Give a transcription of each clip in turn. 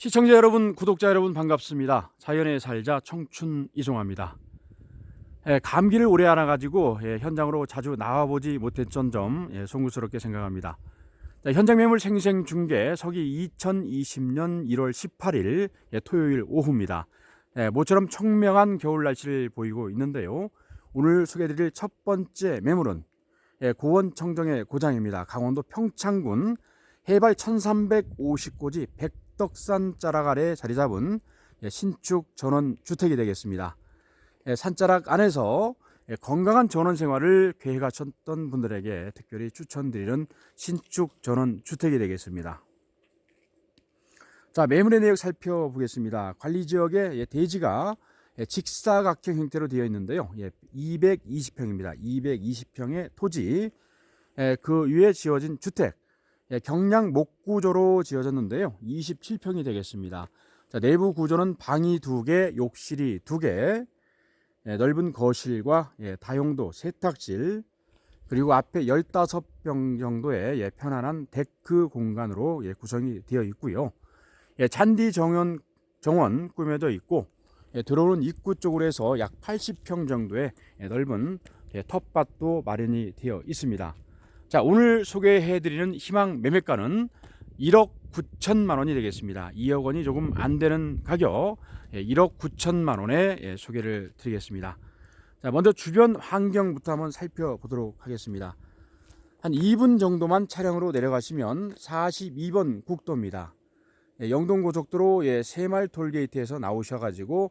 시청자 여러분, 구독자 여러분 반갑습니다. 자연의 살자 청춘 이송합니다. 예, 감기를 오래 앓아가지고 예, 현장으로 자주 나와보지 못했던 점 예, 송구스럽게 생각합니다. 자, 현장 매물 생생 중계 서기 2020년 1월 18일 예, 토요일 오후입니다. 예, 모처럼 청명한 겨울 날씨를 보이고 있는데요. 오늘 소개해드릴 첫 번째 매물은 예, 고원 청정의 고장입니다. 강원도 평창군 해발 1350고지 백덕산 자락 아래 자리 잡은 예, 신축 전원 주택이 되겠습니다. 예, 산자락 안에서 예, 건강한 전원 생활을 계획하셨던 분들에게 특별히 추천드리는 신축 전원 주택이 되겠습니다. 자, 매물의 내역 살펴보겠습니다. 관리 지역에 예, 대지가 예, 직사각형 형태로 되어 있는데요. 예, 220평입니다. 220평의 토지, 예, 그 위에 지어진 주택, 예, 경량 목구조로 지어졌는데요. 27평이 되겠습니다. 자, 내부 구조는 방이 두 개, 욕실이 두 개, 예, 넓은 거실과 예, 다용도 세탁실, 그리고 앞에 15평 정도의 예, 편안한 데크 공간으로 예, 구성이 되어 있고요. 예, 잔디 정원, 정원 꾸며져 있고 예, 들어오는 입구 쪽으로 해서 약 80평 정도의 예, 넓은 예, 텃밭도 마련이 되어 있습니다. 자, 오늘 소개해드리는 희망 매매가는 1억 9천만 원이 되겠습니다. 2억 원이 조금 안 되는 가격, 예, 1억 9천만 원에 예, 소개를 드리겠습니다. 자, 먼저 주변 환경부터 한번 살펴보도록 하겠습니다. 한 2분 정도만 차량으로 내려가시면 42번 국도입니다. 예, 영동고속도로 예, 새말 톨게이트에서 나오셔가지고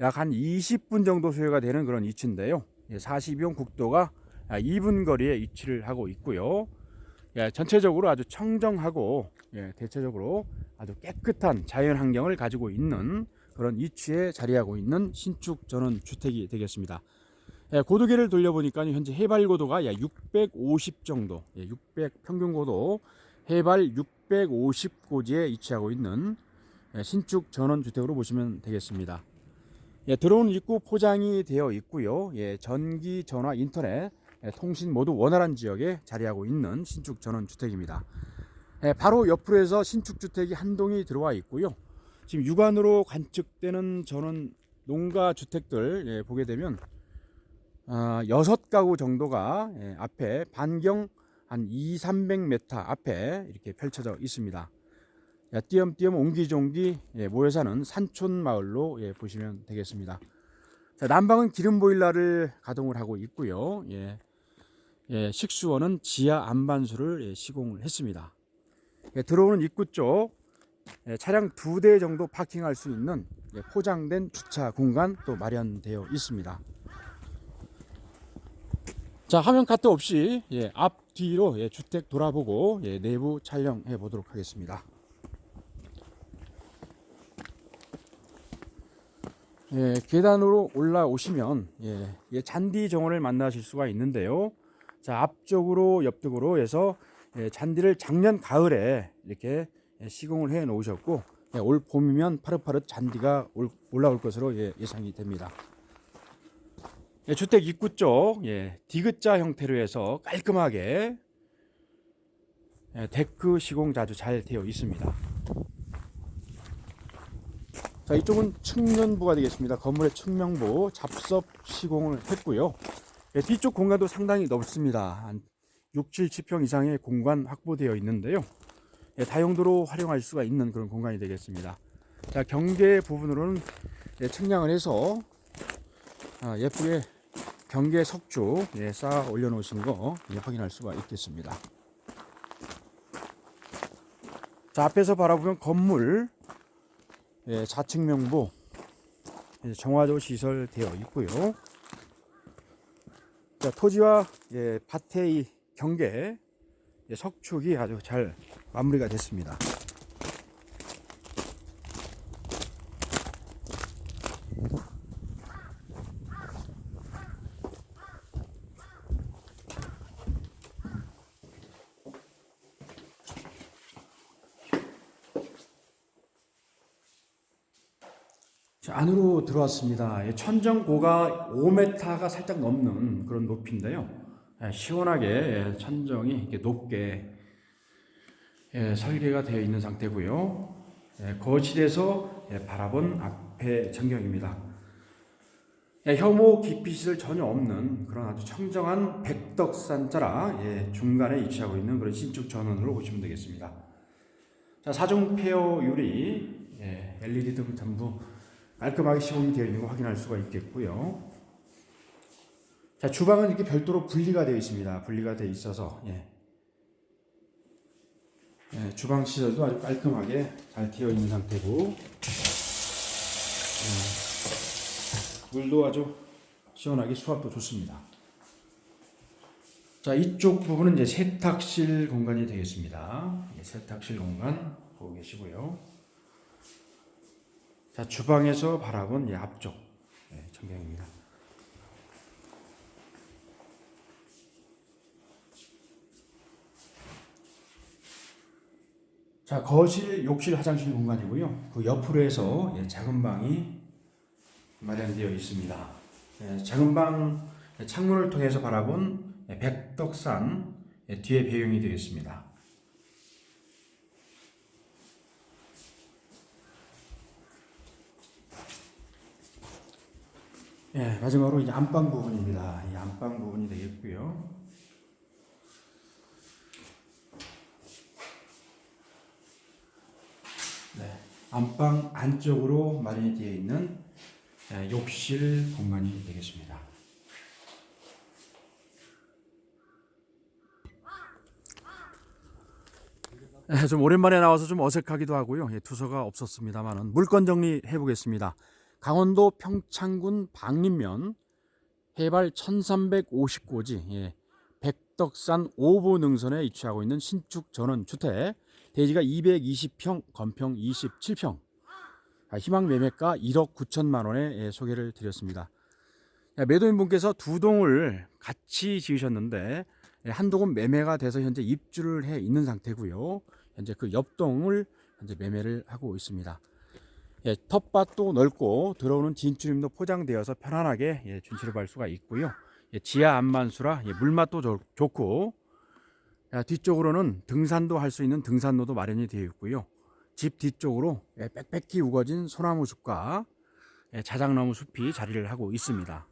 약 한 20분 정도 소요가 되는 그런 위치인데요. 예, 42번 국도가 2분 거리에 위치를 하고 있고요. 예, 전체적으로 아주 청정하고 예, 대체적으로 아주 깨끗한 자연 환경을 가지고 있는 그런 위치에 자리하고 있는 신축 전원 주택이 되겠습니다. 예, 고도계를 돌려보니까 현재 해발 고도가 약650 정도, 예, 600 평균 고도 해발 650고지에 위치하고 있는 예, 신축 전원 주택으로 보시면 되겠습니다. 예, 들어오는 입구 포장이 되어 있고요. 예, 전기, 전화, 인터넷, 예, 통신 모두 원활한 지역에 자리하고 있는 신축 전원 주택입니다. 예, 바로 옆으로 해서 신축 주택이 한 동이 들어와 있고요. 지금 육안으로 관측되는 전원 농가 주택들 예, 보게 되면 아, 여섯 가구 정도가 예, 앞에 반경 한 2, 300m 앞에 이렇게 펼쳐져 있습니다. 야, 띄엄띄엄 옹기종기 예, 모여 사는 산촌 마을로 예, 보시면 되겠습니다. 자, 난방은 기름 보일러를 가동을 하고 있고요. 예, 예, 식수원은 지하 안반수를 예, 시공을 했습니다. 예, 들어오는 입구 쪽 예, 차량 두 대 정도 파킹할 수 있는 예, 포장된 주차 공간 또 마련되어 있습니다. 자 화면 카트 없이 예, 앞 뒤로 예, 주택 돌아보고 예, 내부 촬영해 보도록 하겠습니다. 예, 계단으로 올라오시면 예, 예, 잔디 정원을 만나실 수가 있는데요. 자 앞쪽으로 옆쪽으로 해서 예, 잔디를 작년 가을에 이렇게 예, 시공을 해 놓으셨고 예, 올 봄이면 파릇파릇 잔디가 올, 올라올 것으로 예, 예상이 됩니다. 예, 주택 입구 쪽 예, 디귿자 형태로 해서 깔끔하게 예, 데크 시공 아주 잘 되어 있습니다. 자 이쪽은 측면부가 되겠습니다. 건물의 측면부 잡섭 시공을 했고요. 예, 뒤쪽 공간도 상당히 넓습니다. 한 6, 7, 7평 이상의 공간 확보되어 있는데요. 예, 다용도로 활용할 수가 있는 그런 공간이 되겠습니다. 자 경계 부분으로는 예, 측량을 해서 아, 예쁘게 경계 예, 쌓아 올려놓으신 거 예, 확인할 수가 있겠습니다. 자 앞에서 바라보면 건물 예, 좌측 명부 예, 정화조 시설 되어 있고요. 자 토지와 예, 밭의 경계 예, 석축이 아주 잘 마무리가 됐습니다. 안으로 들어왔습니다. 예, 천정 고가 5m가 살짝 넘는 그런 높이인데요. 예, 시원하게 예, 천정이 이렇게 높게 예, 설계가 되어 있는 상태고요. 예, 거실에서 예, 바라본 앞의 전경입니다. 예, 혐오 기피시설 전혀 없는 그런 아주 청정한 백덕산 자라 예, 중간에 위치하고 있는 그런 신축 전원으로 보시면 되겠습니다. 자, 사중 페어 유리 예, LED 등 전부 깔끔하게 시공이 되어 있는 거 확인할 수가 있겠고요. 자, 주방은 이렇게 별도로 분리가 되어 있습니다. 분리가 되어 있어서 예. 예, 주방 시설도 아주 깔끔하게 잘 되어 있는 상태고 예, 물도 아주 시원하게 수압도 좋습니다. 자 이쪽 부분은 이제 세탁실 공간이 되겠습니다. 예, 세탁실 공간 보고 계시고요. 자 주방에서 바라본 이 앞쪽 예, 전경입니다. 자 거실, 욕실, 화장실 공간이고요. 그 옆으로 해서 예, 작은 방이 마련되어 있습니다. 예, 작은 방 예, 창문을 통해서 바라본 예, 백덕산 예, 뒤에 배경이 되겠습니다. 예, 마지막으로 이제 안방 부분입니다. 이 안방 부분이 되겠고요. 네, 안방 안쪽으로 마련이 되어 있는 예, 욕실 공간이 되겠습니다. 예, 좀 오랜만에 나와서 좀 어색하기도 하고요. 예, 투서가 없었습니다만은 물건 정리해 보겠습니다. 강원도 평창군 방림면 해발 1359지 예, 백덕산 오보 능선에 위치하고 있는 신축 전원 주택 대지가 220평, 건평 27평. 아, 희망 매매가 1억 9천만 원에 예, 소개를 드렸습니다. 야, 매도인분께서 두 동을 같이 지으셨는데 예, 한 동은 매매가 돼서 현재 입주를 해 있는 상태고요. 현재 그 옆동을 현재 매매를 하고 있습니다. 예, 텃밭도 넓고 들어오는 진출임도 포장되어서 편안하게 예, 준치를 할 수가 있고요. 예, 지하 안만수라 예, 물맛도 좋, 좋고 야, 뒤쪽으로는 등산도 할 수 있는 등산로도 마련이 되어 있고요. 집 뒤쪽으로 예, 빽빽히 우거진 소나무 숲과 예, 자작나무 숲이 자리를 하고 있습니다.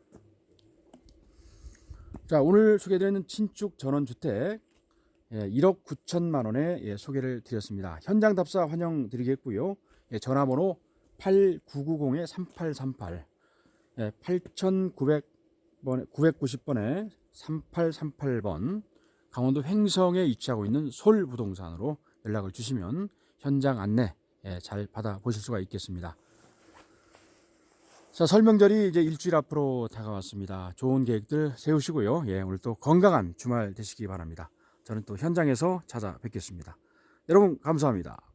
자, 오늘 소개드리는 친축 전원주택 예, 1억 9천만 원에 예, 소개를 드렸습니다. 현장 답사 환영 드리겠고요. 예, 전화번호 8990에 3838 예, 8900번 990번에 3838번 강원도 횡성에 위치하고 있는 솔 부동산으로 연락을 주시면 현장 안내 예, 잘 받아 보실 수가 있겠습니다. 자 설명절이 이제 일주일 앞으로 다가왔습니다. 좋은 계획들 세우시고요. 예, 오늘 또 건강한 주말 되시기 바랍니다. 저는 또 현장에서 찾아뵙겠습니다. 여러분 감사합니다.